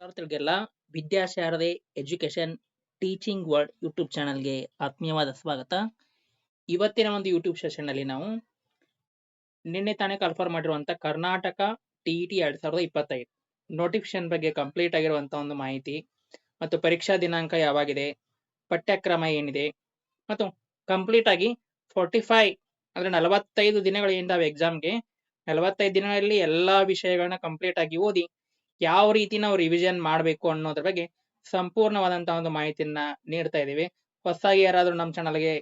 ವಿದ್ಯಾರ್ಥಿಗಳಿಗೆಲ್ಲ Vidyasharade education teaching world YouTube ಚಾನಲ್ಗೆ ಆತ್ಮೀಯವಾದ ಸ್ವಾಗತ. ಇವತ್ತಿನ ಒಂದು ಯೂಟ್ಯೂಬ್ ಸೆಷನ್ ಅಲ್ಲಿ ನಾವು ನಿನ್ನೆ ತಾನೇ ಕನ್ಫರ್ಮ್ ಮಾಡಿರುವಂತ ಕರ್ನಾಟಕ ಟಿಇಟಿ ಎರಡ್ ಸಾವಿರದ ಇಪ್ಪತ್ತೈದು. ನೋಟಿಫಿಕೇಶನ್ ಬಗ್ಗೆ ಕಂಪ್ಲೀಟ್ ಆಗಿರುವಂತ ಒಂದು ಮಾಹಿತಿ ಮತ್ತು ಪರೀಕ್ಷಾ ದಿನಾಂಕ ಯಾವಾಗಿದೆ, ಪಠ್ಯಕ್ರಮ ಏನಿದೆ ಮತ್ತು ಕಂಪ್ಲೀಟ್ ಆಗಿ ಫೋರ್ಟಿ ಫೈವ್ ಅಂದ್ರೆ ನಲವತ್ತೈದು ದಿನಗಳಿಂದ ಎಕ್ಸಾಮ್ಗೆ ನಲವತ್ತೈದು ದಿನಗಳಲ್ಲಿ ಎಲ್ಲಾ ವಿಷಯಗಳನ್ನ ಕಂಪ್ಲೀಟ್ ಆಗಿ ಓದಿ ಯಾವ ರೀತಿ ನಾವು ರಿವಿಷನ್ ಮಾಡಬೇಕು ಅನ್ನೋದ್ರ ಬಗ್ಗೆ ಸಂಪೂರ್ಣವಾದಂತಹ ಒಂದು ಮಾಹಿತಿಯನ್ನ ನೀಡ್ತಾ ಇದ್ದೀವಿ. ಹೊಸದಾಗಿ ಯಾರಾದ್ರೂ ನಮ್ಮ ಚಾನಲ್ಗೆ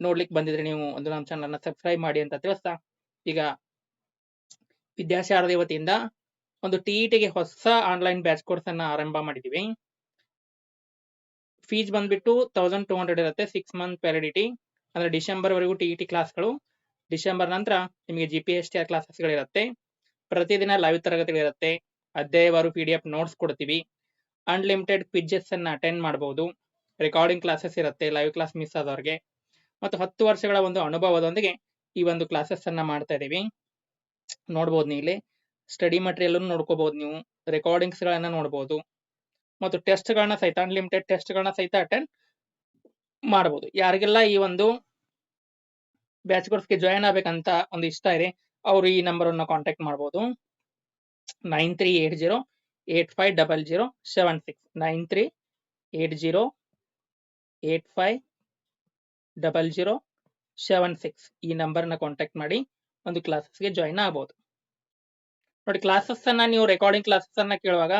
ನೋಡ್ಲಿಕ್ಕೆ ಬಂದಿದ್ರೆ ನೀವು ಒಂದು ನಮ್ಮ ಚಾನಲ್ನ ಸಬ್ಸ್ಕ್ರೈಬ್ ಮಾಡಿ ಅಂತ ತಿಳಿಸ್ತಾ, ಈಗ ವಿದ್ಯಾಶಾರದಿ ವತಿಯಿಂದ ಒಂದು ಟಿಇಟಿಗೆ ಹೊಸ ಆನ್ಲೈನ್ ಬ್ಯಾಚ್ ಕೋರ್ಸ್ ಅನ್ನ ಆರಂಭ ಮಾಡಿದೀವಿ. ಫೀಸ್ ಬಂದ್ಬಿಟ್ಟು ತೌಸಂಡ್ ಟೂ ಹಂಡ್ರೆಡ್ ಇರುತ್ತೆ ಸಿಕ್ಸ್ ಮಂತ್ ವ್ಯಾಲಿಡಿಟಿ ಅಂದ್ರೆ ಡಿಸೆಂಬರ್ ವರೆಗೂ ಟಿಇಟಿ ಕ್ಲಾಸ್ಗಳು ಡಿಸೆಂಬರ್ ನಂತರ ನಿಮಗೆ G P S T R ಕ್ಲಾಸಸ್ಗಳಿರುತ್ತೆ ಪ್ರತಿದಿನ ಲೈವ್ ತರಗತಿಗಳಿರುತ್ತೆ. ಅಧ್ಯಾಯವಾರು ಪಿ ಡಿ ಎಫ್ ನೋಟ್ಸ್ ಕೊಡ್ತೀವಿ. ಅನ್ಲಿಮಿಟೆಡ್ ಕ್ವಿಜಸ್ ಅನ್ನ ಅಟೆಂಡ್ ಮಾಡಬಹುದು ರೆಕಾರ್ಡಿಂಗ್ ಕ್ಲಾಸಸ್ ಇರುತ್ತೆ ಲೈವ್ ಕ್ಲಾಸ್ ಮಿಸ್ ಆದವ್ರಿಗೆ. ಮತ್ತು ಹತ್ತು ವರ್ಷಗಳ ಒಂದು ಅನುಭವದೊಂದಿಗೆ ಈ ಒಂದು ಕ್ಲಾಸಸ್ ಅನ್ನ ಮಾಡ್ತಾ ಇದೀವಿ. ನೋಡ್ಬೋದು ನೀವು ಇಲ್ಲಿ. ಸ್ಟಡಿ ಮಟೀರಿಯಲ್ ನೋಡ್ಕೋಬಹುದು ನೀವು. ರೆಕಾರ್ಡಿಂಗ್ಸ್ ಗಳನ್ನ ನೋಡಬಹುದು ಮತ್ತು ಟೆಸ್ಟ್ ಗಳನ್ನ ಸಹಿತ ಅನ್ಲಿಮಿಟೆಡ್ ಟೆಸ್ಟ್ ಗಳನ್ನ ಸಹಿತ ಅಟೆಂಡ್ ಮಾಡಬಹುದು ಯಾರಿಗೆಲ್ಲ ಈ ಒಂದು ಬ್ಯಾಚ್ ಕೋರ್ಸ್ಗೆ ಜಾಯಿನ್ ಆಗ್ಬೇಕಂತ ಒಂದು ಇಷ್ಟ ಇದೆ, ಅವರು ಈ ನಂಬರ್ ಅನ್ನು ಕಾಂಟ್ಯಾಕ್ಟ್ ಮಾಡಬಹುದು nine three eight zero eight five double zero seven six nine three eight zero eight five double zero seven six ಈ ನಂಬರ್ನ ಕಾಂಟ್ಯಾಕ್ಟ್ ಮಾಡಿ ಒಂದು ಕ್ಲಾಸಸ್ಗೆ ಜಾಯಿನ್ ಆಗ್ಬೋದು. ನೋಡಿ ಕ್ಲಾಸಸ್ ಅನ್ನ ನೀವು ರೆಕಾರ್ಡಿಂಗ್ ಕ್ಲಾಸಸ್ ಅನ್ನ ಕೇಳುವಾಗ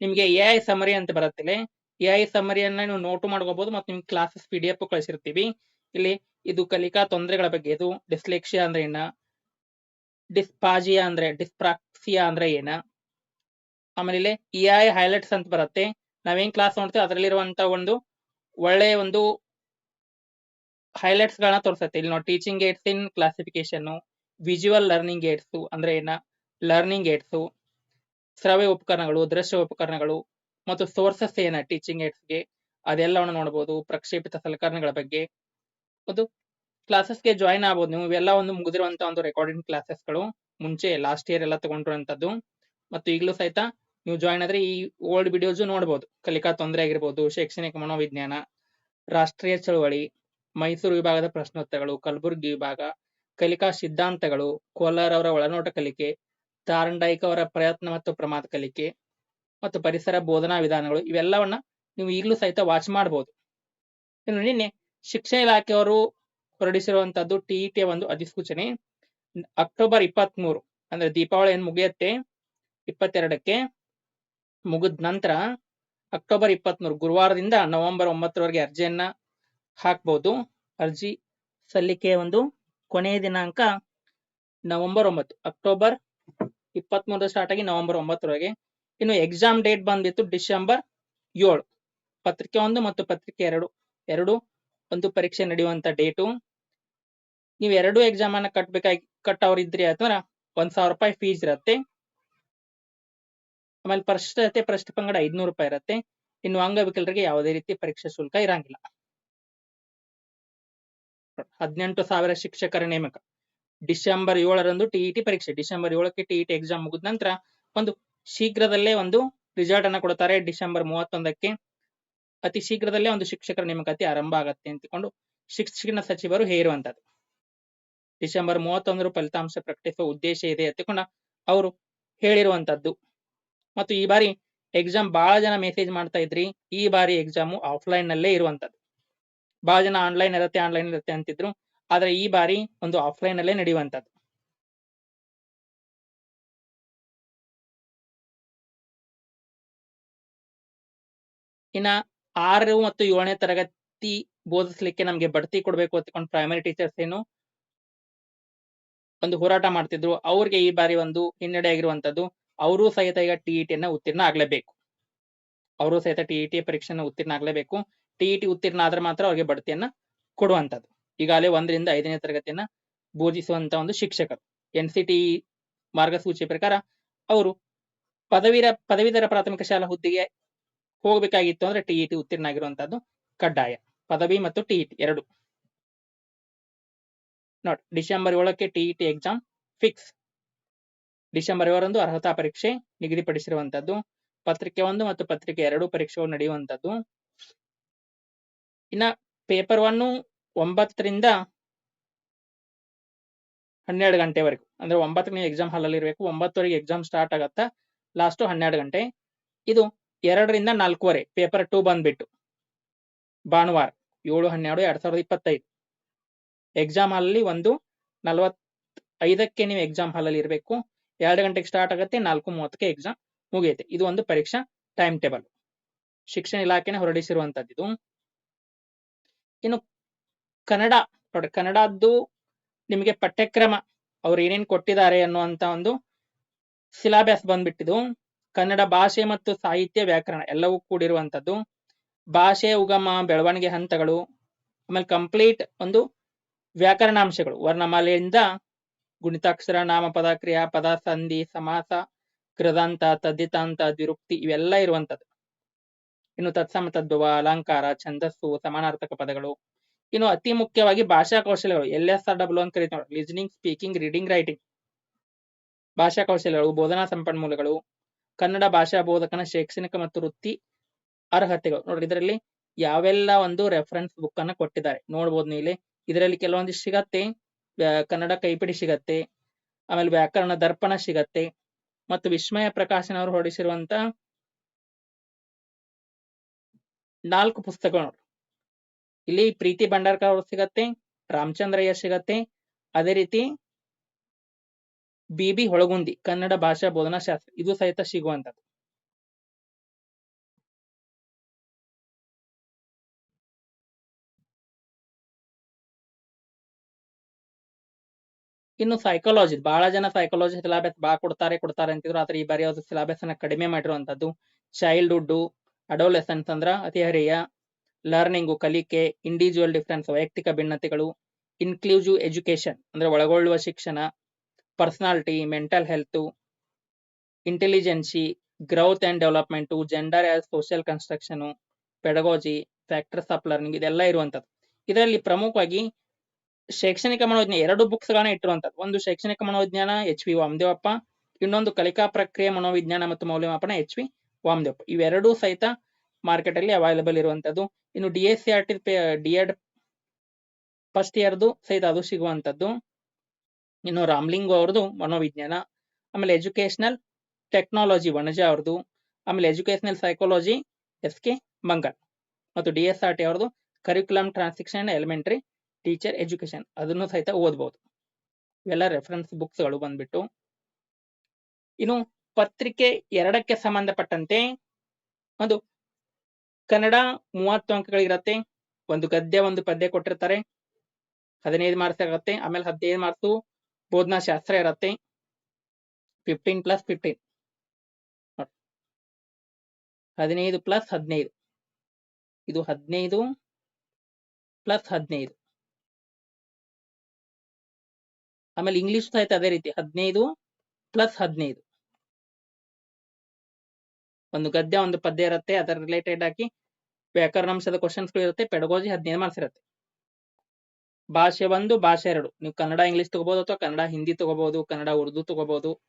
ನಿಮಗೆ ಎ ಐ ಸಮರಿ ಅಂತ ಬರುತ್ತೆ ಎ ಐ ಸಮರಿಯನ್ನ ನೀವು ನೋಟು ಮಾಡ್ಕೋಬಹುದು ಮತ್ತು ನಿಮ್ಗೆ ಕ್ಲಾಸಸ್ ಪಿ ಡಿ ಎಫ್ ಕಳಿಸಿರ್ತೀವಿ. ಇಲ್ಲಿ ಇದು ಕಲಿಕಾ ತೊಂದರೆಗಳ ಬಗ್ಗೆ, ಇದು ಡಿಸ್ಲೆಕ್ಷಿಯಾ ಅಂದ್ರೆ ಏನ ಡಿಸ್ಪಾಜಿಯಾ ಅಂದ್ರೆ, ಡಿಸ್ಪ್ರಾಕ್ಸಿಯಾ ಅಂದ್ರೆ ಏನ? ಆಮೇಲೆ ಇ ಐ ಹೈಲೈಟ್ಸ್ ಅಂತ ಬರುತ್ತೆ. ನಾವೇನ್ ಕ್ಲಾಸ್ ನೋಡ್ತೀವಿ ಅದರಲ್ಲಿರುವಂತ ಒಂದು ಒಳ್ಳೆ ಒಂದು ಹೈಲೈಟ್ಸ್ ಗಳನ್ನ ತೋರಿಸುತ್ತೆ. ಇಲ್ಲಿ ನೋಡಿ teaching aids in classification visual learning aids ಅಂದ್ರೆ ಏನ? ಲರ್ನಿಂಗ್ ಏಡ್ಸ್ ಶ್ರವ್ಯ ಉಪಕರಣಗಳು, ದೃಶ್ಯ ಉಪಕರಣಗಳು ಮತ್ತು ಸೋರ್ಸಸ್ ಏನ? ಟೀಚಿಂಗ್ ಏಡ್ಸ್ಗೆ ಅದೆಲ್ಲವನ್ನು ನೋಡಬಹುದು ಪ್ರಕ್ಷೇಪಿತ ಸಲಕರಣೆಗಳ ಬಗ್ಗೆ. ಒಂದು ಕ್ಲಾಸಸ್ಗೆ ಜಾಯಿನ್ ಆಗ್ಬೋದು. ನೀವು ಇವೆಲ್ಲ ಒಂದು ಮುಗಿದಿರುವಂತ ಒಂದು ರೆಕಾರ್ಡಿಂಗ್ ಕ್ಲಾಸಸ್ಗಳು ಮುಂಚೆ ಲಾಸ್ಟ್ ಇಯರ್ ಎಲ್ಲ ತಗೊಂಡಿರುವಂತದ್ದು. ಮತ್ತು ಈಗಲೂ ಸಹಿತ ನೀವು ಜಾಯಿನ್ ಆದ್ರೆ ಈ ಓಲ್ಡ್ ವಿಡಿಯೋಸ್ ನೋಡಬಹುದು ಕಲಿಕಾ ತೊಂದರೆ ಆಗಿರ್ಬೋದು, ಶೈಕ್ಷಣಿಕ ಮನೋವಿಜ್ಞಾನ, ರಾಷ್ಟ್ರೀಯ ಚಳವಳಿ, ಮೈಸೂರು ವಿಭಾಗದ ಪ್ರಶ್ನೋತ್ತರಗಳು, ಕಲಬುರ್ಗಿ ವಿಭಾಗ, ಕಲಿಕಾ ಸಿದ್ಧಾಂತಗಳು, ಕೋಲಾರ್ ಅವರ ಒಳನೋಟ ಕಲಿಕೆ ತಾರಂಡಾಯಿಕ ಅವರ ಪ್ರಯತ್ನ ಮತ್ತು ಪ್ರಮಾದ ಕಲಿಕೆ ಮತ್ತು ಪರಿಸರ ಬೋಧನಾ ವಿಧಾನಗಳು ಇವೆಲ್ಲವನ್ನ ನೀವು ಈಗಲೂ ಸಹಿತ ವಾಚ್ ಮಾಡಬಹುದು ನಿನ್ನೆ ಶಿಕ್ಷಣ ಇಲಾಖೆಯವರು ಹೊರಡಿಸಿರುವಂತದ್ದು ಟಿಇಟಿಯ ಒಂದು ಅಧಿಸೂಚನೆ. ಅಕ್ಟೋಬರ್ ಇಪ್ಪತ್ತ್ ಮೂರು ಅಂದ್ರೆ ದೀಪಾವಳಿ ಏನ್ ಮುಗಿಯತ್ತೆ? ಇಪ್ಪತ್ತೆರಡಕ್ಕೆ ಮುಗಿದ ನಂತರ ಅಕ್ಟೋಬರ್ ಇಪ್ಪತ್ಮೂರು ಗುರುವಾರದಿಂದ ನವೆಂಬರ್ ಒಂಬತ್ತರವರೆಗೆ ಅರ್ಜಿಯನ್ನ ಹಾಕ್ಬಹುದು ಅರ್ಜಿ ಸಲ್ಲಿಕೆಯ ಒಂದು ಕೊನೆಯ ದಿನಾಂಕ ನವೆಂಬರ್ ಒಂಬತ್ತು, ಅಕ್ಟೋಬರ್ ಇಪ್ಪತ್ತ್ ಮೂರು ಸ್ಟಾರ್ಟ್ ಆಗಿ ನವೆಂಬರ್ ಒಂಬತ್ತರವರೆಗೆ. ಇನ್ನು ಎಕ್ಸಾಮ್ ಡೇಟ್ ಬಂದಿತ್ತು ಡಿಸೆಂಬರ್ ಏಳು. ಪತ್ರಿಕೆ ಒಂದು ಮತ್ತು ಪತ್ರಿಕೆ ಎರಡು. ಎರಡು ಒಂದು ಪರೀಕ್ಷೆ ನಡೆಯುವಂತ ಡೇಟು ನೀವು ಎರಡು ಎಕ್ಸಾಮ್ ಅನ್ನ ಕಟ್ಬೇಕಾಗಿ ಕಟ್ಟವ್ರಿದ್ರಿ ಅಥವಾ ಒಂದ್ ಸಾವಿರ ರೂಪಾಯಿ ಫೀಸ್ ಇರತ್ತೆ. ಆಮೇಲೆ ಪರಿಶಿಷ್ಟತೆ ಪ್ರಶ್ನೆ ಪಂಗಡ ಐದ್ನೂರು ರೂಪಾಯಿ ಇರತ್ತೆ. ಇನ್ನು ಅಂಗವಿಕಲರಿಗೆ ಯಾವುದೇ ರೀತಿ ಪರೀಕ್ಷಾ ಶುಲ್ಕ ಇರಂಗಿಲ್ಲ. ಹದಿನೆಂಟು ಸಾವಿರ ಶಿಕ್ಷಕರ ನೇಮಕ. ಡಿಸೆಂಬರ್ ಏಳರಂದು ಟಿಇಟಿ ಪರೀಕ್ಷೆ. ಡಿಸೆಂಬರ್ ಏಳಕ್ಕೆ ಟಿಇಟಿ ಎಕ್ಸಾಮ್ ಮುಗಿದ ನಂತರ ಒಂದು ಶೀಘ್ರದಲ್ಲೇ ಒಂದು ರಿಸಲ್ಟ್ ಅನ್ನ ಕೊಡ್ತಾರೆ. ಡಿಸೆಂಬರ್ ಮೂವತ್ತೊಂದಕ್ಕೆ ಅತಿ ಶೀಘ್ರದಲ್ಲೇ ಒಂದು ಶಿಕ್ಷಕರ ನೇಮಕಾತಿ ಆರಂಭ ಆಗತ್ತೆ ಅಂತಕೊಂಡು ಶಿಕ್ಷಣ ಸಚಿವರು ಹೇರುವಂತದ್ದು. ಡಿಸೆಂಬರ್ ಮೂವತ್ತೊಂದರ ಫಲಿತಾಂಶ ಪ್ರಕಟಿಸುವ ಉದ್ದೇಶ ಇದೆ ಅಂತಕೊಂಡ ಅವರು ಹೇಳಿರುವಂತದ್ದು. ಮತ್ತು ಈ ಬಾರಿ ಎಕ್ಸಾಮ್ ಬಹಳ ಜನ ಮೆಸೇಜ್ ಮಾಡ್ತಾ ಇದ್ರಿ, ಈ ಬಾರಿ ಎಕ್ಸಾಮು ಆಫ್ಲೈನ್ ನಲ್ಲೇ ಇರುವಂತದ್ದು. ಬಹಳ ಜನ ಆನ್ಲೈನ್ ಇರುತ್ತೆ ಆನ್ಲೈನ್ ಇರುತ್ತೆ ಅಂತಿದ್ರು, ಆದ್ರೆ ಈ ಬಾರಿ ಒಂದು ಆಫ್ಲೈನ್ ಅಲ್ಲೇ ನಡೆಯುವಂತದ್ದು. ಇನ್ನ ಆರು ಮತ್ತು ಏಳನೇ ತರಗತಿ ಬೋಧಿಸ್ಲಿಕ್ಕೆ ನಮ್ಗೆ ಬಡ್ತಿ ಕೊಡ್ಬೇಕು ಅಂತಕೊಂಡು ಪ್ರೈಮರಿ ಟೀಚರ್ಸ್ ಏನು ಒಂದು ಹೋರಾಟ ಮಾಡ್ತಿದ್ರು. ಅವ್ರಿಗೆ ಈ ಬಾರಿ ಒಂದು ಹಿನ್ನಡೆ ಆಗಿರುವಂತದ್ದು ಅವರು ಸಹಿತ ಈಗ ಟಿಇಟಿಯನ್ನ ಉತ್ತೀರ್ಣ ಆಗ್ಲೇಬೇಕು. ಅವರು ಸಹಿತ ಟಿಇಟಿ ಪರೀಕ್ಷೆನ ಉತ್ತೀರ್ಣ ಆಗ್ಲೇಬೇಕು. ಟಿಇಟಿ ಉತ್ತೀರ್ಣ ಆದ್ರೆ ಮಾತ್ರ ಅವ್ರಿಗೆ ಬಡ್ತಿಯನ್ನ ಕೊಡುವಂತದ್ದು ಈಗಾಗಲೇ ಒಂದರಿಂದ ಐದನೇ ತರಗತಿಯನ್ನ ಬೋಧಿಸುವಂತ ಒಂದು ಶಿಕ್ಷಕರು. ಎನ್ ಸಿ ಮಾರ್ಗಸೂಚಿ ಪ್ರಕಾರ ಅವರು ಪದವೀರ, ಪದವೀಧರ ಪ್ರಾಥಮಿಕ ಶಾಲಾ ಹುದ್ದೆಗೆ ಹೋಗ್ಬೇಕಾಗಿತ್ತು ಅಂದ್ರೆ ಟಿಇಟಿ ಉತ್ತೀರ್ಣ ಆಗಿರುವಂತದ್ದು ಕಡ್ಡಾಯ. ಪದವಿ ಮತ್ತು ಟಿಇಟಿ ಎರಡು. ನೋಡಿ ಡಿಸೆಂಬರ್ ಏಳಕ್ಕೆ ಟಿಇಟಿ ಎಕ್ಸಾಮ್ ಫಿಕ್ಸ್ ಡಿಸೆಂಬರ್ ಏಳರಂದು ಅರ್ಹತಾ ಪರೀಕ್ಷೆ ನಿಗದಿಪಡಿಸಿರುವಂತದ್ದು. ಪತ್ರಿಕೆ ಒಂದು ಮತ್ತು ಪತ್ರಿಕೆ ಎರಡು ಪರೀಕ್ಷೆಗಳು ನಡೆಯುವಂತದ್ದು. ಇನ್ನ ಪೇಪರ್ ಒನ್ ಒಂಬತ್ತರಿಂದ ಹನ್ನೆರಡು ಗಂಟೆವರೆಗೂ, ಅಂದ್ರೆ ಒಂಬತ್ತನೇ ಎಕ್ಸಾಮ್ ಹಾಲ್ ಅಲ್ಲಿ ಇರಬೇಕು, ಒಂಬತ್ತುವರೆಗೆ ಎಕ್ಸಾಮ್ ಸ್ಟಾರ್ಟ್ ಆಗತ್ತಾ ಲಾಸ್ಟ್ ಹನ್ನೆರಡು ಗಂಟೆ. ಇದು ಎರಡರಿಂದ ನಾಲ್ಕೂವರೆ ಪೇಪರ್ ಟೂ ಬಂದ್ಬಿಟ್ಟು. ಭಾನುವಾರ, ಏಳು ಹನ್ನೆರಡು, ಎರಡ್ ಸಾವಿರದ ಇಪ್ಪತ್ತೈದು. ಎಕ್ಸಾಮ್ ಹಾಲ್ ಅಲ್ಲಿ ಒಂದು ನಲವತ್ ಐದಕ್ಕೆ ನೀವು ಎಕ್ಸಾಮ್ ಹಾಲ್ ಅಲ್ಲಿ ಇರಬೇಕು. ಎರಡು ಗಂಟೆಗೆ ಸ್ಟಾರ್ಟ್ ಆಗುತ್ತೆ, ನಾಲ್ಕು ಮೂವತ್ತಕ್ಕೆ ಎಕ್ಸಾಮ್ ಮುಗಿಯುತ್ತೆ. ಇದು ಒಂದು ಪರೀಕ್ಷಾ ಟೈಮ್ ಟೇಬಲ್ ಶಿಕ್ಷಣ ಇಲಾಖೆನ ಹೊರಡಿಸಿರುವಂತದ್ದು ಇದು ಇನ್ನು ಕನ್ನಡ, ನೋಡಿ ಕನ್ನಡದ್ದು ನಿಮಗೆ ಪಠ್ಯಕ್ರಮ ಅವ್ರು ಏನೇನ್ ಕೊಟ್ಟಿದ್ದಾರೆ ಅನ್ನುವಂತ ಒಂದು ಸಿಲಾಬಸ್ ಬಂದ್ಬಿಟ್ಟಿದ್ದು. ಕನ್ನಡ ಭಾಷೆ ಮತ್ತು ಸಾಹಿತ್ಯ ವ್ಯಾಕರಣ ಎಲ್ಲವೂ ಕೂಡಿರುವಂತದ್ದು. ಭಾಷೆ, ಉಗಮ, ಬೆಳವಣಿಗೆ ಹಂತಗಳು, ಆಮೇಲೆ ಕಂಪ್ಲೀಟ್ ಒಂದು ವ್ಯಾಕರಣಾಂಶಗಳು. ವರ್ಣಮಾಲೆಯಿಂದ ಗುಣಿತಾಕ್ಷರ ನಾಮಪದ ಕ್ರಿಯಾಪದ ಸಂಧಿ, ಸಮಾಸ, ಕೃದಂತ ತದ್ದಿತಾಂತ ದ್ವಿರುಕ್ತಿ ಇವೆಲ್ಲ ಇರುವಂತದ್ದು ಇನ್ನು ತತ್ಸಮ, ತದ್ಭವ, ಅಲಂಕಾರ, ಛಂದಸ್ಸು, ಸಮಾನಾರ್ಥಕ ಪದಗಳು. ಇನ್ನು ಅತಿ ಮುಖ್ಯವಾಗಿ ಭಾಷಾ ಕೌಶಲ್ಯಗಳು. ಎಲ್ ಎಸ್ ಆರ್ ಡಬ್ಲ್ಯೂ ಅಂತ ಕರೀತಾರೆ ಲಿಸ್ನಿಂಗ್ ಸ್ಪೀಕಿಂಗ್ ರೀಡಿಂಗ್ ರೈಟಿಂಗ್ ಭಾಷಾ ಕೌಶಲ್ಯಗಳು, ಬೋಧನಾ ಸಂಪನ್ಮೂಲಗಳು, ಕನ್ನಡ ಭಾಷಾ ಬೋಧಕನ ಶೈಕ್ಷಣಿಕ ಮತ್ತು ವೃತ್ತಿ ಅರ್ಹತೆಗಳು. ನೋಡ್ರಿ ಇದರಲ್ಲಿ ಯಾವೆಲ್ಲ ಒಂದು ರೆಫರೆನ್ಸ್ ಬುಕ್ ಅನ್ನು ಕೊಟ್ಟಿದ್ದಾರೆ. ನೋಡ್ಬೋದು ನೀವು ಇಲ್ಲಿ ಇದರಲ್ಲಿ ಕೆಲವೊಂದಿಷ್ಟು ಸಿಗತ್ತೆ. ಕನ್ನಡ ಕೈಪಿಡಿ ಸಿಗತ್ತೆ. ಆಮೇಲೆ ವ್ಯಾಕರಣ ದರ್ಪಣ ಸಿಗತ್ತೆ. ಮತ್ತು ವಿಸ್ಮಯ ಪ್ರಕಾಶನ್ ಅವರು ಹೊರಡಿಸಿರುವಂತ ನಾಲ್ಕು ಪುಸ್ತಕಗಳು. ಇಲ್ಲಿ ಪ್ರೀತಿ ಭಂಡಾರ್ಕರ್ ಅವರು ಸಿಗತ್ತೆ, ರಾಮಚಂದ್ರಯ್ಯ ಸಿಗತ್ತೆ. ಅದೇ ರೀತಿ ಬಿ ಬಿ ಹೊಳಗುಂದಿ, ಕನ್ನಡ ಭಾಷಾ ಬೋಧನಾ ಶಾಸ್ತ್ರ ಇದು ಸಹಿತ ಸಿಗುವಂತದ್ದು ಇನ್ನು ಸೈಕಾಲಜಿ ಬಹಳ ಜನ ಸೈಕಾಲಜಿ ಸಿಲಾಬಸ್ ಬಾ ಕೊಡ್ತಾರೆ ಕೊಡ್ತಾರೆ ಅಂತಿದ್ರು. ಆದ್ರೆ ಈ ಬಾರಿ ಅವ್ರ ಸಿಲಾಬಸ್ ಅನ್ನ ಕಡಿಮೆ ಮಾಡಿರುವಂತದ್ದು ಚೈಲ್ಡ್ಹುಡ್ ಅಡೋಲೆಸೆನ್ಸ್ ಅಂದ್ರ ಹದಿಹರೆಯ ಲರ್ನಿಂಗ್ ಕಲಿಕೆ ಇಂಡಿವಿಜುವಲ್ ಡಿಫರೆನ್ಸ್ ವೈಯಕ್ತಿಕ ಭಿನ್ನತೆಗಳು ಇನ್ಕ್ಲೂಸಿವ್ ಎಜುಕೇಶನ್ ಅಂದ್ರೆ ಒಳಗೊಳ್ಳುವ ಶಿಕ್ಷಣ personality mental health intelligence growth and development gender as social construction pedagogy factors of learning ಇದೆಲ್ಲ ಇರುವಂತದ್ದು. ಇದರಲ್ಲಿ ಪ್ರಮುಖವಾಗಿ ಶೈಕ್ಷಣಿಕ ಮನೋಜ್ಞಾನ ಎರಡು ಬುಕ್ಸ್ ಗಳನ್ನ ಇಟ್ಟಿರುವಂತದ್ದು ಒಂದು ಶೈಕ್ಷಣಿಕ ಮನೋವಿಜ್ಞಾನ ಎಚ್ ವಿ ವಾಮದೇವಪ್ಪ, ಇನ್ನೊಂದು ಕಲಿಕಾ ಪ್ರಕ್ರಿಯೆ ಮನೋವಿಜ್ಞಾನ ಮತ್ತು ಮೌಲ್ಯಮಾಪನ ಎಚ್ ವಿ ವಾಮದೇವಪ್ಪ. ಇವೆರಡೂ ಸಹಿತ ಮಾರ್ಕೆಟ್ ಅಲ್ಲಿ ಅವೈಲೇಬಲ್ ಇರುವಂತದ್ದು ಇನ್ನು D S C R T D Ed first ಇಯರ್ದು ಸಹಿತ ಅದು ಸಿಗುವಂತದ್ದು ಇನ್ನು ರಾಮ್ಲಿಂಗ್ ಅವ್ರದ್ದು ಮನೋವಿಜ್ಞಾನ, ಆಮೇಲೆ ಎಜುಕೇಶನಲ್ ಟೆಕ್ನಾಲಜಿ ವಣಜ ಅವ್ರದ್ದು, ಆಮೇಲೆ educational psychology S K Mangal ಮತ್ತು ಡಿ ಎಸ್ ಆರ್ ಟಿ ಅವ್ರದ್ದು curriculum transaction elementary teacher education ಅದನ್ನು ಸಹಿತ ಓದ್ಬಹುದು ಇವೆಲ್ಲ ರೆಫರೆನ್ಸ್ ಬುಕ್ಸ್ಗಳು ಬಂದ್ಬಿಟ್ಟು. ಇನ್ನು ಪತ್ರಿಕೆ ಎರಡಕ್ಕೆ ಸಂಬಂಧಪಟ್ಟಂತೆ ಒಂದು ಕನ್ನಡ ಮೂವತ್ತು ಅಂಕಗಳಿರತ್ತೆ ಒಂದು ಗದ್ಯ ಒಂದು ಪದ್ಯ ಕೊಟ್ಟಿರ್ತಾರೆ. ಹದಿನೈದು ಮಾರ್ಕ್ಸ್ ಇರುತ್ತೆ ಆಮೇಲೆ ಹದಿನೈದು ಮಾರ್ಕ್ಸು ಬೋಧನಾ ಶಾಸ್ತ್ರ ಇರತ್ತೆ. ಫಿಫ್ಟೀನ್ ಪ್ಲಸ್ ಫಿಫ್ಟೀನ್ ಹದಿನೈದು ಪ್ಲಸ್ ಹದಿನೈದು. ಇದು ಹದಿನೈದು ಪ್ಲಸ್ ಹದಿನೈದು. ಆಮೇಲೆ ಇಂಗ್ಲಿಷ್ ಸಹಿತ ಅದೇ ರೀತಿ ಹದಿನೈದು ಪ್ಲಸ್ ಹದಿನೈದು. ಒಂದು ಗದ್ಯ, ಒಂದು ಪದ್ಯ ಇರುತ್ತೆ, ಅದರ ರಿಲೇಟೆಡ್ ಆಗಿ ವ್ಯಾಕರಣಾಂಶದ ಕ್ವಶನ್ಸ್ ಇರುತ್ತೆ ಪೆಡಗೋಜಿ ಹದಿನೈದು ಮಾರ್ಕ್ಸ್ ಇರುತ್ತೆ. ಭಾಷೆ ಒಂದು, ಭಾಷೆ ಎರಡು. ನೀವು ಕನ್ನಡ ಇಂಗ್ಲಿಷ್ ತಗೋಬಹುದು ಅಥವಾ ಕನ್ನಡ ಹಿಂದಿ ತಗೋಬಹುದು ಕನ್ನಡ ಉರ್ದು ತಗೋಬಹುದು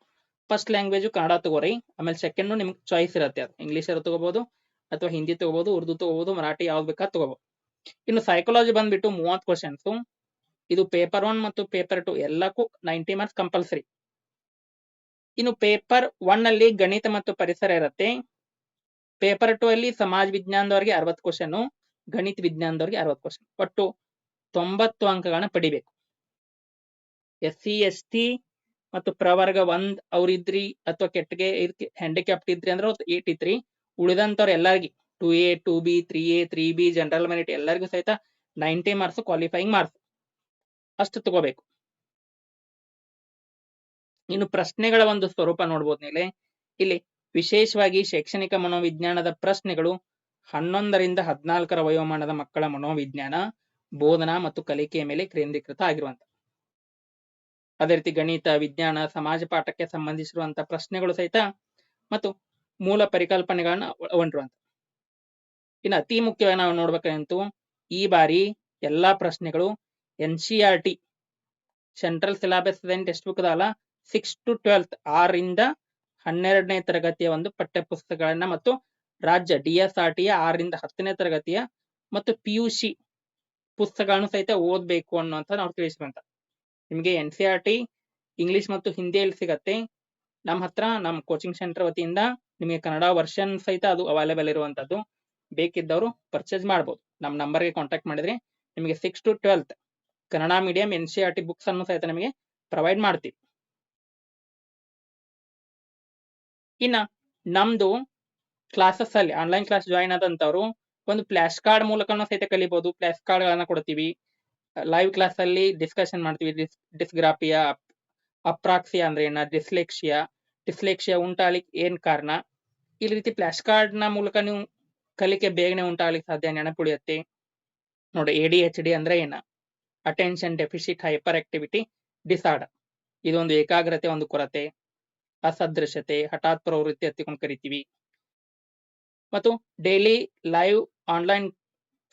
ಫಸ್ಟ್ ಲ್ಯಾಂಗ್ವೇಜ್ ಕನ್ನಡ ತಗೋರಿ. ಆಮೇಲೆ ಸೆಕೆಂಡ್ ನಿಮ್ಗೆ ಚಾಯ್ಸ್ ಇರುತ್ತೆ ಅದು. ಇಂಗ್ಲಿಷ್ ತಗೋಬಹುದು ಅಥವಾ ಹಿಂದಿ ತಗೋಬಹುದು ಉರ್ದು ತಗೋಬಹುದು ಮರಾಠಿ ಯಾವ್ದು ಬೇಕಾದ್ ತಗೋಬಹುದು ಇನ್ನು ಸೈಕಾಲಜಿ ಬಂದ್ಬಿಟ್ಟು ಮೂವತ್ತು ಕ್ವಶನ್ಸ್ ಇದು ಪೇಪರ್ ಒನ್ ಮತ್ತು ಪೇಪರ್ ಟು ಎಲ್ಲಕ್ಕೂ ನೈಂಟಿ ಮಾರ್ಕ್ಸ್ ಕಂಪಲ್ಸರಿ ಇನ್ನು ಪೇಪರ್ ಒನ್ ಅಲ್ಲಿ ಗಣಿತ ಮತ್ತು ಪರಿಸರ ಇರುತ್ತೆ. ಪೇಪರ್ ಟು ಅಲ್ಲಿ ಸಮಾಜ ವಿಜ್ಞಾನದವರಿಗೆ ಅರವತ್ತು ಕ್ವಶನ್ ಗಣಿತ ವಿಜ್ಞಾನದವರಿಗೆ ಅರವತ್ತು ಕ್ವಶನ್ ಒಟ್ಟು ತೊಂಬತ್ತು ಅಂಕಗಳನ್ನ ಪಡಿಬೇಕು. ಎಸ್ ಸಿ ಎಸ್ ಟಿ ಮತ್ತು ಪ್ರವರ್ಗ ಒಂದ್ ಅವ್ರಿದ್ರಿ ಅಥವಾ ಕೆಟ್ಟಗೆ ಹ್ಯಾಂಡಿಕ್ಯಾಪ್ಟ್ ಇದ್ರಿ ಅಂದ್ರೆ ಏಟ್ ಇತ್ರಿ. ಉಳಿದಂತವ್ರ ಎಲ್ಲರಿಗೂ two A two B three A three B general merit ಎಲ್ಲರಿಗೂ ಸಹಿತ ನೈಂಟಿ ಮಾರ್ಕ್ಸ್ ಕ್ವಾಲಿಫೈಯಿಂಗ್ ಮಾರ್ಕ್ಸ್ ಅಷ್ಟು ತಗೋಬೇಕು. ಇನ್ನು ಪ್ರಶ್ನೆಗಳ ಒಂದು ಸ್ವರೂಪ ನೋಡ್ಬೋದು ಮೇಲೆ ಇಲ್ಲಿ ವಿಶೇಷವಾಗಿ ಶೈಕ್ಷಣಿಕ ಮನೋವಿಜ್ಞಾನದ ಪ್ರಶ್ನೆಗಳು ಹನ್ನೊಂದರಿಂದ ಹದಿನಾಲ್ಕರ ವಯೋಮಾನದ ಮಕ್ಕಳ ಮನೋವಿಜ್ಞಾನ, ಬೋಧನಾ ಮತ್ತು ಕಲಿಕೆಯ ಮೇಲೆ ಕೇಂದ್ರೀಕೃತ ಆಗಿರುವಂತ. ಅದೇ ರೀತಿ ಗಣಿತ, ವಿಜ್ಞಾನ, ಸಮಾಜ ಪಾಠಕ್ಕೆ ಸಂಬಂಧಿಸಿರುವಂತ ಪ್ರಶ್ನೆಗಳು ಸಹಿತ ಮತ್ತು ಮೂಲ ಪರಿಕಲ್ಪನೆಗಳನ್ನ ಒಳಗೊಂಡಿರುವಂತ ಇನ್ನು ಅತಿ ಮುಖ್ಯವಾಗಿ ನಾವು ನೋಡ್ಬೇಕಂತೂ ಈ ಬಾರಿ ಎಲ್ಲಾ ಪ್ರಶ್ನೆಗಳು N C R T central syllabus text book ಅಲ್ಲ ಸಿಕ್ಸ್ ಟು ಟ್ವೆಲ್ತ್ ಆರರಿಂದ ಹನ್ನೆರಡನೇ ತರಗತಿಯ ಒಂದು ಪಠ್ಯ ಪುಸ್ತಕಗಳನ್ನ ಮತ್ತು ರಾಜ್ಯ ಡಿ ಎಸ್ ಆರ್ ಟಿಯ ಆರರಿಂದ ಹತ್ತನೇ ತರಗತಿಯ ಮತ್ತು ಪಿ ಯು ಸಿ ಪುಸ್ತಕಗಳನ್ನು ಸಹಿತ ಓದ್ಬೇಕು ಅನ್ನುವಂತ ನಾವು ತಿಳಿಸುವಂತ ನಿಮಗೆ N C R T English ಮತ್ತು ಹಿಂದಿಯಲ್ಲಿ ಸಿಗತ್ತೆ. ನಮ್ಮ ಹತ್ರ ನಮ್ಮ ಕೋಚಿಂಗ್ ಸೆಂಟರ್ ವತಿಯಿಂದ ನಿಮಗೆ ಕನ್ನಡ ವರ್ಷನ್ ಸಹಿತ ಅದು ಅವೈಲೇಬಲ್ ಇರುವಂತದ್ದು. ಬೇಕಿದ್ದವರು ಪರ್ಚೇಸ್ ಮಾಡಬಹುದು ನಮ್ಮ ನಂಬರ್ಗೆ ಕಾಂಟ್ಯಾಕ್ಟ್ ಮಾಡಿದ್ರೆ ನಿಮಗೆ six to twelfth Kannada medium N C R T books ಅನ್ನು ಸಹಿತ ನಿಮಗೆ ಪ್ರೊವೈಡ್ ಮಾಡ್ತೀವಿ. ಇನ್ನ ನಮ್ದು ಕ್ಲಾಸಸ್ ಅಲ್ಲಿ ಆನ್ಲೈನ್ ಕ್ಲಾಸ್ ಜಾಯಿನ್ ಆದಂತವ್ರು ಒಂದು ಫ್ಲಾಶ್ ಕಾರ್ಡ್ ಮೂಲಕನೂ ಸಹಿತ ಕಲಿಬಹುದು ಫ್ಲಾಶ್ ಕಾರ್ಡ್ ಗಳನ್ನ ಕೊಡ್ತೀವಿ. ಲೈವ್ ಕ್ಲಾಸ್ ಅಲ್ಲಿ ಡಿಸ್ಕಷನ್ ಮಾಡ್ತೀವಿ. ಡಿಸ್ ಡಿಸ್ಗ್ರಾಫಿಯಾ ಅಪ್ರಾಕ್ಸಿಯಾ ಅಂದ್ರೆ ಏನ ಡಿಸ್ಲೆಕ್ಸಿಯಾ ಡಿಸ್ಲೆಕ್ಸಿಯಾ ಉಂಟಾಗ್ಲಿಕ್ಕೆ ಏನ್ ಕಾರಣ? ಈ ರೀತಿ ಫ್ಲಾಶ್ ಕಾರ್ಡ್ನ ಮೂಲಕ ನೀವು ಕಲಿಕೆ ಬೇಗನೆ ಉಂಟಾಗ್ಲಿಕ್ಕೆ ಸಾಧ್ಯ ನೆನಪುಳಿಯತ್ತೆ. ನೋಡಿ ಎ ಡಿ ಎಚ್ ಡಿ ಅಂದ್ರೆ ಏನ? Attention deficit hyperactivity disorder ಇದೊಂದು ಏಕಾಗ್ರತೆ, ಒಂದು ಕೊರತೆ ಅಸದೃಶತೆ ಹಠಾತ್ ಪ್ರವೃತ್ತಿ ಹತ್ತಿಕೊಂಡು ಕರಿತೀವಿ. ಮತ್ತು ಡೈಲಿ ಲೈವ್ ಆನ್ಲೈನ್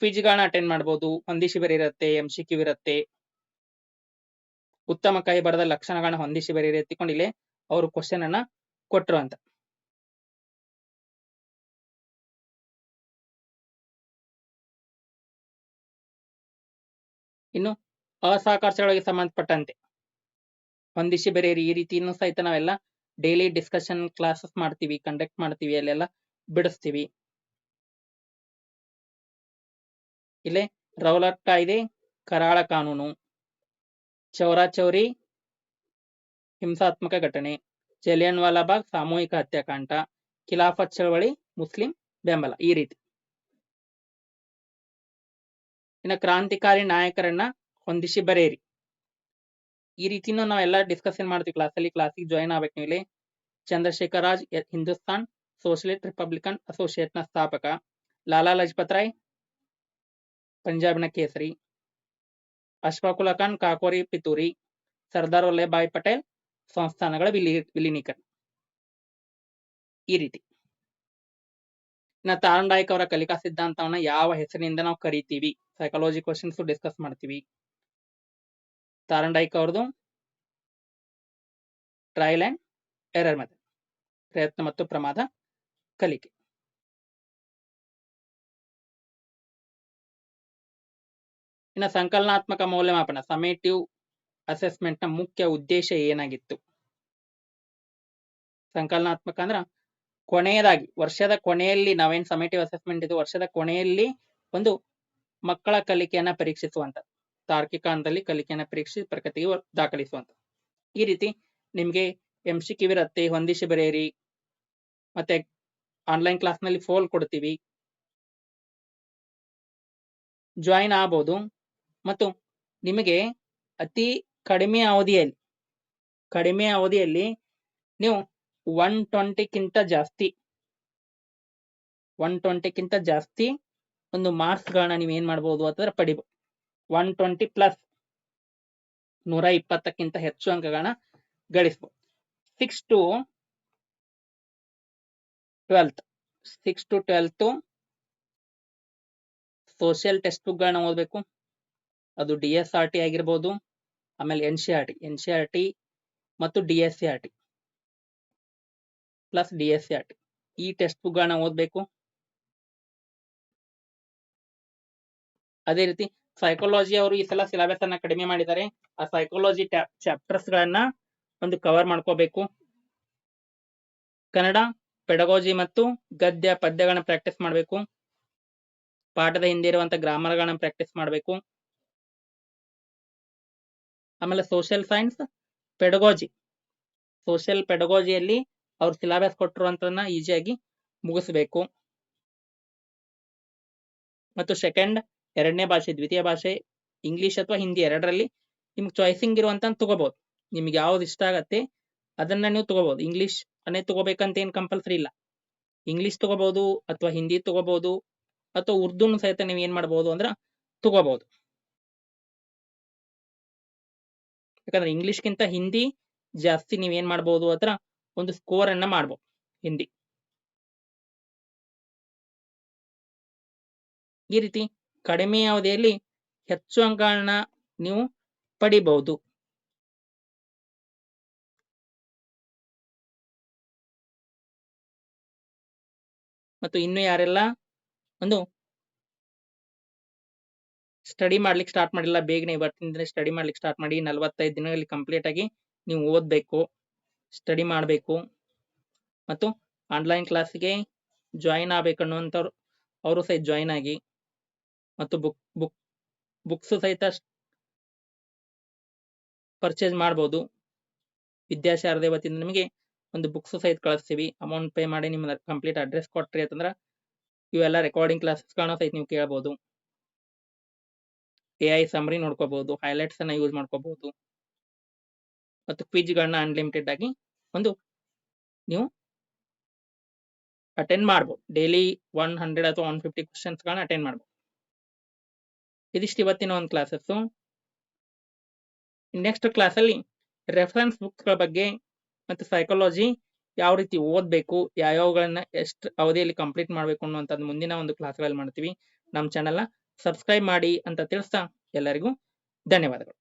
ಕ್ವಿಜ್ಗಳನ್ನ ಅಟೆಂಡ್ ಮಾಡಬಹುದು ಶಿಬಿರ ಇರುತ್ತೆ ಎಂ ಸಿ ಕ್ಯೂ ಇರುತ್ತೆ. ಉತ್ತಮ ಕೈ ಬರದ ಲಕ್ಷಣಗಳನ್ನ ಹೊಂದಿಸಿ ಬರೀರಿ ಎತ್ತಿಕೊಂಡಿಲ್ಲೇ ಅವರು ಕ್ವಶನ್ ಅನ್ನ ಕೊಟ್ರು ಅಂತ. ಇನ್ನು ಅಸಹಕಾರಗಳಿಗೆ ಸಂಬಂಧಪಟ್ಟಂತೆ ಒಂದಿಷ್ಟು ಬರೆಯಿರಿ ಈ ರೀತಿಯನ್ನು ಸಹಿತ ನಾವೆಲ್ಲ ಡೈಲಿ ಡಿಸ್ಕಷನ್ ಕ್ಲಾಸಸ್ ಮಾಡ್ತೀವಿ ಕಂಡಕ್ಟ್ ಮಾಡ್ತೀವಿ, ಅಲ್ಲೆಲ್ಲ ಬಿಡಿಸ್ತೀವಿ. ಇಲ್ಲೇ ರೌಲಟ್ ಕಾಯ್ದೆ ಕರಾಳ ಕಾನೂನು. ಚೌರಾಚೌರಿ ಹಿಂಸಾತ್ಮಕ ಘಟನೆ. ಜಲಿಯನ್ ವಾಲಾಬಾಗ್ ಸಾಮೂಹಿಕ ಹತ್ಯಾಕಾಂಡ. ಖಿಲಾಫತ್ ಚಳವಳಿ, ಮುಸ್ಲಿಂ ಬೆಂಬಲ. ಈ ರೀತಿ. ಇನ್ನು ಕ್ರಾಂತಿಕಾರಿ ನಾಯಕರನ್ನ ಹೊಂದಿಸಿ ಬರೆಯಿರಿ. ಈ ರೀತಿನೂ ನಾವೆಲ್ಲ ಡಿಸ್ಕಷನ್ ಮಾಡ್ತೀವಿ? ಕ್ಲಾಸಲ್ಲಿ ಕ್ಲಾಸಿಗೆ ಜಾಯಿನ್ ಆಗ್ಬೇಕು ನೀವು ಇಲ್ಲಿ ರಾಜ್ ಹಿಂದೂಸ್ತಾನ್ ಸೋಷಲಿಸ್ಟ್ ರಿಪಬ್ಲಿಕನ್ ಅಸೋಸಿಯೇಟ್ನ ಸ್ಥಾಪಕ. ಲಾಲಾ ಲಜಪತ್ ರಾಯ್, ಪಂಜಾಬ್ನ ಕೇಸರಿ. ಅಶ್ಫಾಕುಲ್ಲಾ ಖಾನ್, ಕಾಕೋರಿ, ಪಿತೂರಿ. ಸರ್ದಾರ್ ವಲ್ಲಭಾಯ್ ಪಟೇಲ್, ಸಂಸ್ಥಾನಗಳ ವಿಲಿ, ವಿಲೀನೀಕರಣ. ಈ ರೀತಿ. ಇನ್ನ ತಾರಂಡಾಯಕ್ ಅವರ ಕಲಿಕಾ ಸಿದ್ಧಾಂತವನ್ನ ಯಾವ ಹೆಸರಿನಿಂದ ನಾವು ಕರಿತೀವಿ? ಸೈಕಾಲಜಿ ಕ್ವಶನ್ಸ್ ಡಿಸ್ಕಸ್ ಮಾಡ್ತೀವಿ. ತಾರಂಡಾಯಕ್ ಅವ್ರದ್ದು ಟ್ರಯಲ್ ಅಂಡ್ ಎರರ್ ಮೆಥಡ್ ಪ್ರಯತ್ನ ಮತ್ತು ಪ್ರಮಾದ ಕಲಿಕೆ. ಇನ್ನು ಸಂಕಲನಾತ್ಮಕ ಮೌಲ್ಯಮಾಪನ, ಸಮೇಟಿವ್ ಅಸೆಸ್ಮೆಂಟ್ನ ಮುಖ್ಯ ಉದ್ದೇಶ ಏನಾಗಿತ್ತು? ಸಂಕಲನಾತ್ಮಕ ಅಂದ್ರ ಕೊನೆಯದಾಗಿ, ವರ್ಷದ ಕೊನೆಯಲ್ಲಿ ನಾವೇನ್ ಸಮೇಟಿವ್ ಅಸೆಸ್ಮೆಂಟ್ ಇದು, ವರ್ಷದ ಕೊನೆಯಲ್ಲಿ ಒಂದು ಮಕ್ಕಳ ಕಲಿಕೆಯನ್ನ ಪರೀಕ್ಷಿಸುವಂತ ತಾರ್ಕಿಕ ಹಂತದಲ್ಲಿ ಕಲಿಕೆಯನ್ನ ಪರೀಕ್ಷಿಸಿ ಪ್ರಕೃತಿಗೆ ದಾಖಲಿಸುವಂತ ಈ ರೀತಿ ನಿಮ್ಗೆ ಎಂ ಸಿ ಕಿವಿರತ್ತೆ ಹೊಂದಿಸಿ ಬರೆಯಿರಿ. ಮತ್ತೆ ಆನ್ಲೈನ್ ಕ್ಲಾಸ್ನಲ್ಲಿ ಫೋಲ್ ಕೊಡ್ತೀವಿ. ಜಾಯಿನ್ ಆಗ್ಬೋದು. ಮತ್ತು ನಿಮಗೆ ಅತಿ ಕಡಿಮೆ ಅವಧಿಯಲ್ಲಿ ಕಡಿಮೆ ಅವಧಿಯಲ್ಲಿ ನೀವು ಒನ್ ಟ್ವೆಂಟಿಕ್ಕಿಂತ ಜಾಸ್ತಿ. ಒನ್ ಟ್ವೆಂಟಿಕ್ಕಿಂತ ಜಾಸ್ತಿ ಒಂದು ಮಾರ್ಕ್ಸ್ ಗಳನ್ನ ನೀವು ಏನ್ ಮಾಡ್ಬೋದು ಅಂತಂದ್ರೆ ಪಡಿಬೋದು ಒನ್ ಟ್ವೆಂಟಿ ಪ್ಲಸ್ ನೂರ ಇಪ್ಪತ್ತಕ್ಕಿಂತ ಹೆಚ್ಚು ಅಂಕಗಳನ್ನ ಗಳಿಸಬಹುದು six to twelfth six to twelfth social text book ಗಳನ್ನ ಓದಬೇಕು. ಅದು ಡಿ ಎಸ್ ಆರ್ ಟಿ ಆಗಿರ್ಬೋದು, ಆಮೇಲೆ N C R T N C R T ಮತ್ತು D S C R T plus D S sat ಈ ಟೆಕ್ಸ್ಟ್ ಬುಕ್ ಗಳನ್ನ ಓದಬೇಕು. ಅದೇ ರೀತಿ ಸೈಕಾಲಜಿ ಅವರು ಈ ಸಲ ಸಿಲೆಬಸ್ ಅನ್ನ ಕಡಿಮೆ ಮಾಡಿದ್ದಾರೆ. ಆ ಸೈಕಾಲಜಿ ಚಾಪ್ಟರ್ಸ್ ಗಳನ್ನ ಒಂದು ಕವರ್ ಮಾಡ್ಕೋಬೇಕು. ಕನ್ನಡ ಪೆಡಗೋಜಿ ಮತ್ತು ಗದ್ಯ ಪದ್ಯಗಳನ್ನ ಪ್ರಾಕ್ಟೀಸ್ ಮಾಡಬೇಕು. ಪಾಠದ ಹಿಂದೆ ಇರುವಂತ ಗ್ರಾಮರ್ ಗಳನ್ನ ಪ್ರಾಕ್ಟೀಸ್ ಮಾಡಬೇಕು. ಆಮೇಲೆ ಸೋಷಿಯಲ್ ಸೈನ್ಸ್ ಪೆಡಗೋಜಿ ಸೋಷಿಯಲ್ ಪೆಡಗೋಜಿಯಲ್ಲಿ ಅವ್ರು ಸಿಲಾಬಸ್ ಕೊಟ್ಟಿರುವಂತದನ್ನ ಈಸಿಯಾಗಿ ಮುಗಿಸ್ಬೇಕು. ಮತ್ತು ಸೆಕೆಂಡ್ ಎರಡನೇ ಭಾಷೆ, ದ್ವಿತೀಯ ಭಾಷೆ ಇಂಗ್ಲಿಷ್ ಅಥವಾ ಹಿಂದಿ ಎರಡರಲ್ಲಿ ನಿಮ್ಗೆ ಚಾಯ್ಸಿಂಗ್ ಇರುವಂತ ತಗೋಬಹುದು ನಿಮ್ಗೆ ಯಾವ್ದು ಇಷ್ಟ ಆಗತ್ತೆ ಅದನ್ನ ನೀವು ತಗೋಬಹುದು ಇಂಗ್ಲಿಷ್ ಅನ್ನೇ ತಗೋಬೇಕಂತ ಏನ್ ಕಂಪಲ್ಸರಿ ಇಲ್ಲ. ಇಂಗ್ಲಿಷ್ ತಗೋಬಹುದು ಅಥವಾ ಹಿಂದಿ ತಗೋಬಹುದು ಅಥವಾ ಉರ್ದುನು ಸಹಿತ ನೀವು ಏನ್ ಮಾಡಬಹುದು ಅಂದ್ರ ತಗೋಬಹುದು ಯಾಕಂದ್ರೆ ಇಂಗ್ಲಿಷ್ಗಿಂತ ಹಿಂದಿ ಜಾಸ್ತಿ ನೀವ್ ಏನ್ ಮಾಡಬಹುದು ಅದರ ಒಂದು ಸ್ಕೋರ್ ಅನ್ನ ಮಾಡ್ಬೋದು, ಹಿಂದಿ. ಈ ರೀತಿ ಕಡಿಮೆ ಅವಧಿಯಲ್ಲಿ ಹೆಚ್ಚು ಅಂಕಗಳನ್ನ ನೀವು ಪಡಿಬಹುದು. ಮತ್ತು ಇನ್ನು ಯಾರೆಲ್ಲ ಒಂದು ಸ್ಟಡಿ ಮಾಡ್ಲಿಕ್ಕೆ ಸ್ಟಾರ್ಟ್ ಮಾಡಿಲ್ಲ, ಬೇಗನೆ ಇವತ್ತಿಂದ ಸ್ಟಡಿ ಮಾಡ್ಲಿಕ್ಕೆ ಸ್ಟಾರ್ಟ್ ಮಾಡಿ, ನಲವತ್ತೈದು ದಿನಗಳಲ್ಲಿ ಕಂಪ್ಲೀಟ್ ಆಗಿ ನೀವು ಓದಬೇಕು. ಸ್ಟಡಿ ಮಾಡಬೇಕು. ಮತ್ತು ಆನ್ಲೈನ್ ಕ್ಲಾಸ್ಗೆ ಜಾಯಿನ್ ಆಗ್ಬೇಕು ಅನ್ನುವಂಥವ್ರು, ಅವರು ಸಹಿತ ಜಾಯಿನ್ ಆಗಿ, ಮತ್ತು ಬುಕ್ ಬುಕ್ ಬುಕ್ಸ್ ಸಹಿತ ಪರ್ಚೇಸ್ ಮಾಡ್ಬೋದು. ವಿದ್ಯಾಶಾರದೆ ವತಿಯಿಂದ ನಿಮಗೆ ಒಂದು ಬುಕ್ಸ್ ಸಹಿತ ಕಳಿಸ್ತೀವಿ. ಅಮೌಂಟ್ ಪೇ ಮಾಡಿ ನಿಮ್ಮ ಕಂಪ್ಲೀಟ್ ಅಡ್ರೆಸ್ ಕೊಟ್ರಿ ಅಂತಂದ್ರೆ ಇವೆಲ್ಲ ರೆಕಾರ್ಡಿಂಗ್ ಕ್ಲಾಸಸ್ಗಳನ್ನ ಸಹಿತ ನೀವು ಕೇಳ್ಬೋದು. ಎ ಐ ಸಮ್ರಿ ನೋಡ್ಕೋಬಹುದು ಹೈಲೈಟ್ಸ್ ಅನ್ನ ಯೂಸ್ ಮಾಡ್ಕೋಬಹುದು ಮತ್ತು ಕ್ವಿಜ್ಗಳನ್ನ ಅನ್ಲಿಮಿಟೆಡ್ ಆಗಿ ಒಂದು ನೀವು ಅಟೆಂಡ್ ಮಾಡ್ಬೋದು. ಡೈಲಿ ಒನ್ ಹಂಡ್ರೆಡ್ ಅಥವಾ ಒನ್ ಫಿಫ್ಟಿ ಕ್ವಶನ್ಸ್ಗಳನ್ನ ಅಟೆಂಡ್ ಮಾಡ್ಬೋದು. ಇದಿಷ್ಟು ಇವತ್ತಿನ ಒಂದು ಕ್ಲಾಸಸ್ಸು ನೆಕ್ಸ್ಟ್ ಕ್ಲಾಸಲ್ಲಿ ರೆಫರೆನ್ಸ್ ಬುಕ್ಸ್ಗಳ ಬಗ್ಗೆ ಮತ್ತು ಸೈಕಾಲಜಿ ಯಾವ ರೀತಿ ಓದಬೇಕು, ಯಾವ್ಯಾವಗಳನ್ನ ಎಷ್ಟು ಅವಧಿಯಲ್ಲಿ ಕಂಪ್ಲೀಟ್ ಮಾಡಬೇಕು ಅನ್ನುವಂಥದ್ದು ಮುಂದಿನ ಒಂದು ಕ್ಲಾಸ್ಗಳಲ್ಲಿ ಮಾಡ್ತೀವಿ. ನಮ್ಮ ಚಾನಲ್ನ ಸಬ್ಸ್ಕ್ರೈಬ್ ಮಾಡಿ ಅಂತ ತಿಳಿಸ್ತಾ ಎಲ್ಲರಿಗೂ ಧನ್ಯವಾದಗಳು.